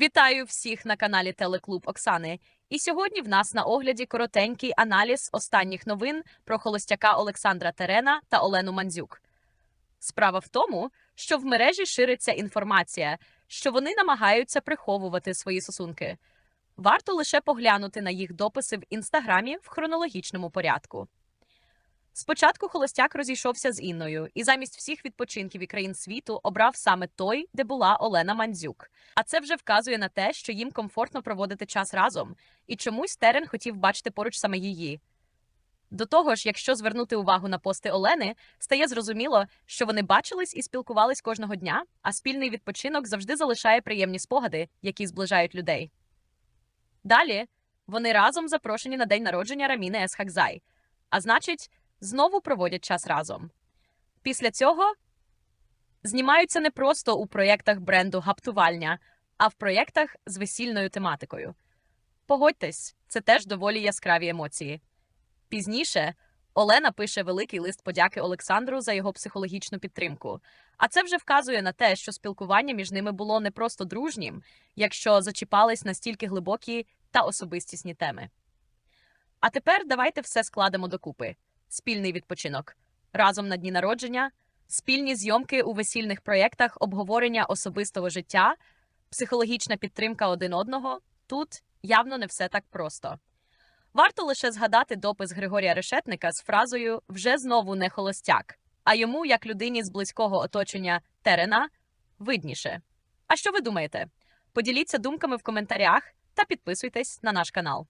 Вітаю всіх на каналі Телеклуб Оксани. І сьогодні в нас на огляді коротенький аналіз останніх новин про холостяка Олександра Терена та Олену Мандзюк. Справа в тому, що в мережі шириться інформація, що вони намагаються приховувати свої стосунки. Варто лише поглянути на їх дописи в інстаграмі в хронологічному порядку. Спочатку холостяк розійшовся з Інною і замість всіх відпочинків і країн світу обрав саме той, де була Олена Мандзюк. А це вже вказує на те, що їм комфортно проводити час разом, і чомусь Терен хотів бачити поруч саме її. До того ж, якщо звернути увагу на пости Олени, стає зрозуміло, що вони бачились і спілкувались кожного дня, а спільний відпочинок завжди залишає приємні спогади, які зближають людей. Далі вони разом запрошені на день народження Раміни Есхакзай, а значить, знову проводять час разом. Після цього знімаються не просто у проєктах бренду Гаптувальня, а в проєктах з весільною тематикою. Погодьтесь, це теж доволі яскраві емоції. Пізніше Олена пише великий лист подяки Олександру за його психологічну підтримку. А це вже вказує на те, що спілкування між ними було не просто дружнім, якщо зачіпались настільки глибокі та особистісні теми. А тепер давайте все складемо докупи: спільний відпочинок, разом на дні народження, спільні зйомки у весільних проєктах, обговорення особистого життя, психологічна підтримка один одного. Тут явно не все так просто. Варто лише згадати допис Григорія Решетника з фразою вже знову не холостяк, а йому, як людині з близького оточення Терена, видніше. А що ви думаєте? Поділіться думками в коментарях та підписуйтесь на наш канал.